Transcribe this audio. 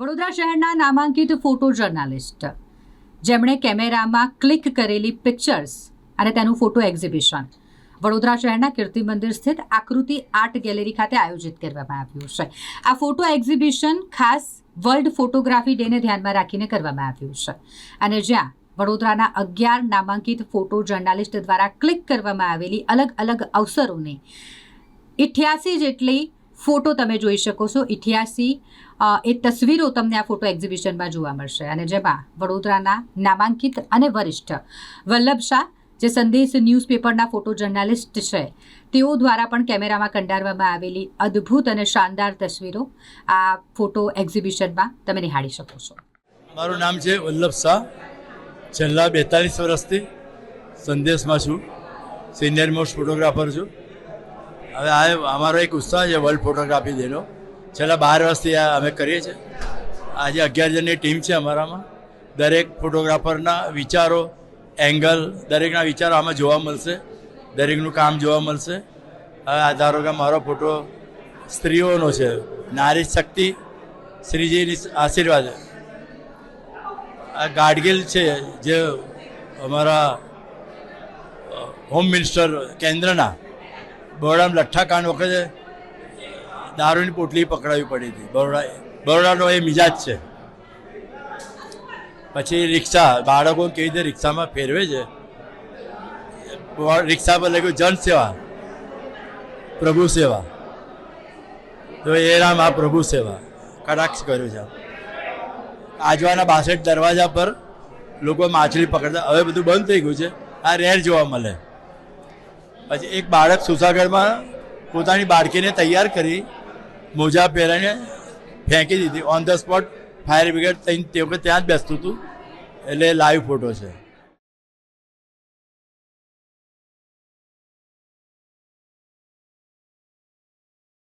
વડોદરા શહેરના નામાંકિત photo journalist. જેમણે કેમેરામાં ક્લિક કરેલી પિક્ચર્સ અને તેનું ફોટો એક્ઝિબિશન. વડોદરા શહેરના કીર્તિ મંદિર સ્થિત આકૃતિ આર્ટ ગેલેરી ખાતે આયોજિત કરવામાં આવ્યું છે. આ ફોટો એક્ઝિબિશન ખાસ વર્લ્ડ ફોટોગ્રાફી ડેને ધ્યાનમાં રાખીને કરવામાં આવ્યું છે. અને જ્યાં વડોદરાના અગિયાર નામાંકિત ફોટો જર્નાલિસ્ટ દ્વારા ક્લિક કરવામાં આવેલી અલગ અલગ અવસરોને ઇઠ્યાસી જેટલી ફોટો તમે જોઈ શકો છો. ઇઠ્યાસી એ તસવીરો તમને આ ફોટો એક્ઝિબિશનમાં જોવા મળશે. અને જેમાં વડોદરાના નામાંકિત અને વરિષ્ઠ વલ્લભ શાહ, જે સંદેશ ન્યૂઝપેપરના ફોટો જર્નાલિસ્ટ છે, તેઓ દ્વારા પણ કેમેરામાં કંડારવામાં આવેલી અદ્ભુત અને શાનદાર તસવીરો આ ફોટો એક્ઝિબિશનમાં તમે નિહાળી શકો છો. મારું નામ છે વલ્લભ શાહ. છેલ્લા બેતાલીસ વર્ષથી સંદેશમાં છું. સિનિયર મોસ્ટ ફોટોગ્રાફર છું. હવે આ અમારો એક ઉત્સાહ છે વર્લ્ડ ફોટોગ્રાફી ડેનો છેલ્લા બાર વર્ષથી આ અમે કરીએ છીએ. આજે અગિયાર જણની ટીમ છે અમારામાં. દરેક ફોટોગ્રાફરના વિચારો, એંગલ, દરેકના વિચારો આમાં જોવા મળશે. દરેકનું કામ જોવા મળશે. હવે આ ધારો કે મારો ફોટો સ્ત્રીઓનો છે. નારી શક્તિ, શ્રીજીની આશીર્વાદ. આ ગાડગીલ છે જે અમારા હોમ મિનિસ્ટર કેન્દ્રના બરોડામાં લઠ્ઠા કાંડ વખતે દારૂની પોટલી પકડાવી પડી હતી. બરોડા બરોડાનો એ મિજાજ છે. પછી રિક્ષા, બાળકો કેવી રીતે રિક્ષામાં ફેરવે છે? રિક્ષા પર લખ્યું જન સેવા પ્રભુ સેવા. તો એ રામ આ પ્રભુ સેવા. કટાક્ષ કર્યું છે. આજવાના બાસઠ દરવાજા પર લોકો માછલી પકડતા હવે બધું બંધ થઈ ગયું છે. આ રેર જોવા મળે. પછી એક બાળક સુસાગરમાં પોતાની બાળકીને તૈયાર કરી મોજા પહેરાઈને ફેંકી દીધી. On the spot fire brigade તે વખત ત્યાં જ બેસતું હતું. એટલે લાઈવ ફોટો છે.